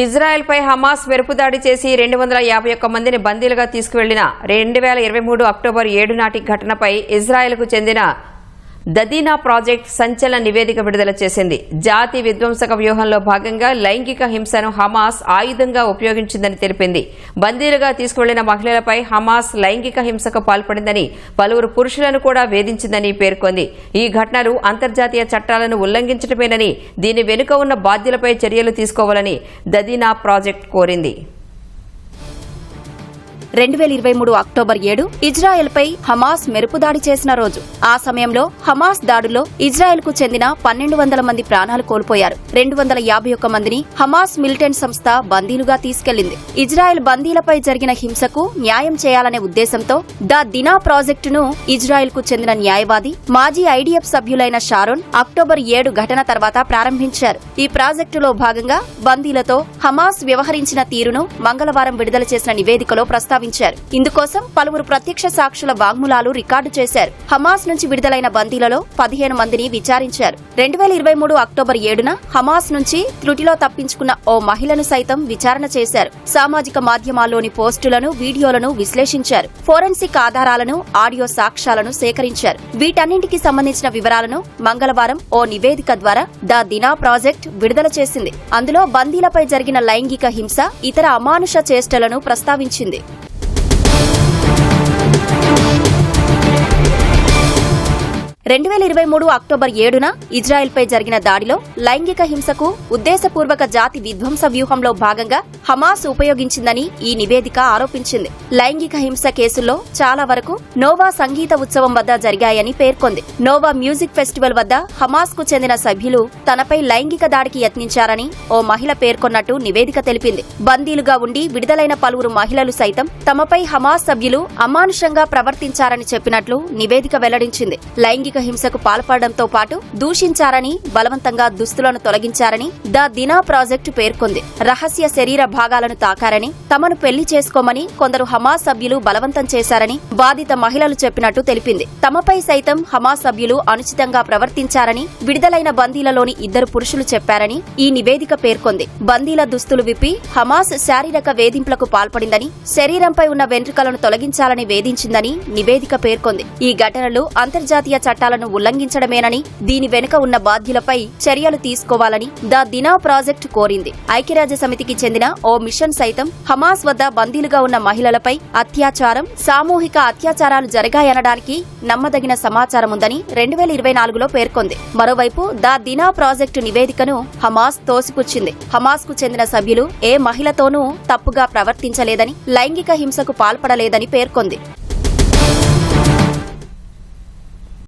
ఇజ్రాయెల్పై Hamas మెరుపుదాడి చేసి రెండు వందల యాభై ఒక్క మందిని బందీలుగా తీసుకువెళ్ళిన రెండు వేల ఇరవై మూడు అక్టోబర్ ఏడు నాటి ఘటనపై ఇజ్రాయెల్కు చెందిన దదీనా ప్రాజెక్ట్ సంచలన నివేదిక విడుదల చేసింది. జాతి విధ్వంసక వ్యూహంలో భాగంగా లైంగిక హింసను హమాస్ ఆయుధంగా ఉపయోగించిందని తెలిపింది. బందీలుగా తీసుకువెళ్ళిన మహిళలపై హమాస్ లైంగిక హింసకు పాల్పడిందని పలువురు పురుషులను కూడా వేధించిందని పేర్కొంది. ఈ ఘటనలు అంతర్జాతీయ చట్టాలను ఉల్లంఘించడమేనని దీని వెనుక ఉన్న బాధ్యులపై చర్యలు తీసుకోవాలని దదీనా ప్రాజెక్ట్ కోరింది. రెండు వేల ఇరవై మూడు అక్టోబర్ ఏడు ఇజ్రాయెల్పై హమాస్ మెరుపుదాడి చేసిన రోజు. ఆ సమయంలో హమాస్ దాడుల్లో ఇజ్రాయెల్కు చెందిన పన్నెండు వందల మంది ప్రాణాలు కోల్పోయారు. రెండు వందల యాభై ఒక్క మందిని హమాస్ మిలిటెంట్ సంస్థ బందీలుగా తీసుకెళ్ళింది. ఇజ్రాయెల్ బందీలపై జరిగిన హింసకు న్యాయం చేయాలనే ఉద్దేశంతో ద దినా ప్రాజెక్టును ఇజ్రాయెల్కు చెందిన న్యాయవాది మాజీ ఐడిఎఫ్ సభ్యులైన షారోన్ అక్టోబర్ ఏడు ఘటన తర్వాత ప్రారంభించారు. ఈ ప్రాజెక్టులో భాగంగా బందీలతో హమాస్ వ్యవహరించిన తీరును మంగళవారం విడుదల చేసిన నివేదికలో ప్రస్తావించారు. ఇందుకోసం పలువురు ప్రత్యక్ష సాక్షుల వాగ్మూలాలు రికార్డు చేశారు. హమాస్ నుంచి విడుదలైన బందీలలో పదిహేను మందిని విచారించారు. రెండు వేల ఇరవై మూడు అక్టోబర్ ఏడున హమాస్ నుంచి త్రుటిలో తప్పించుకున్న ఓ మహిళను సైతం విచారణ చేశారు. సామాజిక మాధ్యమాల్లోని పోస్టులను వీడియోలను విశ్లేషించారు. ఫోరెన్సిక్ ఆధారాలను ఆడియో సాక్ష్యాలను సేకరించారు. వీటన్నింటికి సంబంధించిన వివరాలను మంగళవారం ఓ నివేదిక ద్వారా ద దినా ప్రాజెక్ట్ విడుదల చేసింది. అందులో బందీలపై జరిగిన లైంగిక హింస ఇతర అమానుష చేష్టలను ప్రస్తావించింది. రెండు వేల ఇరవై మూడు అక్టోబర్ ఏడున ఇజ్రాయెల్పై జరిగిన దాడిలో లైంగిక హింసకు ఉద్దేశపూర్వక జాతి విధ్వంస వ్యూహంలో భాగంగా హమాస్ ఉపయోగించిందని ఈ నివేదిక ఆరోపించింది. లైంగిక హింస కేసుల్లో చాలా వరకు నోవా సంగీత ఉత్సవం వద్ద జరిగాయని పేర్కొంది. నోవా మ్యూజిక్ ఫెస్టివల్ వద్ద హమాస్కు చెందిన సభ్యులు తనపై లైంగిక దాడికి యత్నించారని ఓ మహిళ పేర్కొన్నట్టు నివేదిక తెలిపింది. బందీలుగా ఉండి విడుదలైన పలువురు మహిళలు సైతం తమపై హమాస్ సభ్యులు అమానుషంగా ప్రవర్తించారని చెప్పినట్లు నివేదిక వెల్లడించింది. లైంగిక హింసకు పాల్పడడంతో పాటు దూషించారని బలవంతంగా దుస్తులను తొలగించారని ద దినా ప్రాజెక్టు పేర్కొంది. రహస్య శరీర భాగాలను తాకారని తమను పెళ్ళి చేసుకోమని కొందరు హమాస్ సభ్యులు బలవంతం చేశారని బాధిత మహిళలు చెప్పినట్టు తెలిపింది. తమపై సైతం హమాస్ సభ్యులు అనుచితంగా ప్రవర్తించారని విడుదలైన బందీలలోని ఇద్దరు పురుషులు చెప్పారని ఈ నివేదిక పేర్కొంది. బందీల దుస్తులు విప్పి హమాస్ శారీరక వేధింపులకు పాల్పడిందని శరీరంపై ఉన్న వెంట్రుకలను తొలగించాలని వేధించిందని నివేదిక పేర్కొంది. ఈ ఘటనలు అంతర్జాతీయ చట్టాలను ఉల్లంఘించడమేనని దీని వెనుక ఉన్న బాధ్యులపై చర్యలు తీసుకోవాలని ద దినా ప్రాజెక్టు కోరింది. ఐక్యరాజ్య సమితికి చెందిన ఓ మిషన్ సైతం హమాస్ వద్ద బందీలుగా ఉన్న మహిళలపై అత్యాచారం సామూహిక అత్యాచారాలు జరిగాయనడానికి నమ్మదగిన సమాచారం ఉందని రెండు వేల ఇరవై నాలుగులో పేర్కొంది. మరోవైపు ద దినా ప్రాజెక్టు నివేదికను హమాస్ తోసిపుచ్చింది. హమాస్కు చెందిన సభ్యులు ఏ మహిళతోనూ తప్పుగా ప్రవర్తించలేదని లైంగిక హింసకు పాల్పడలేదని పేర్కొంది.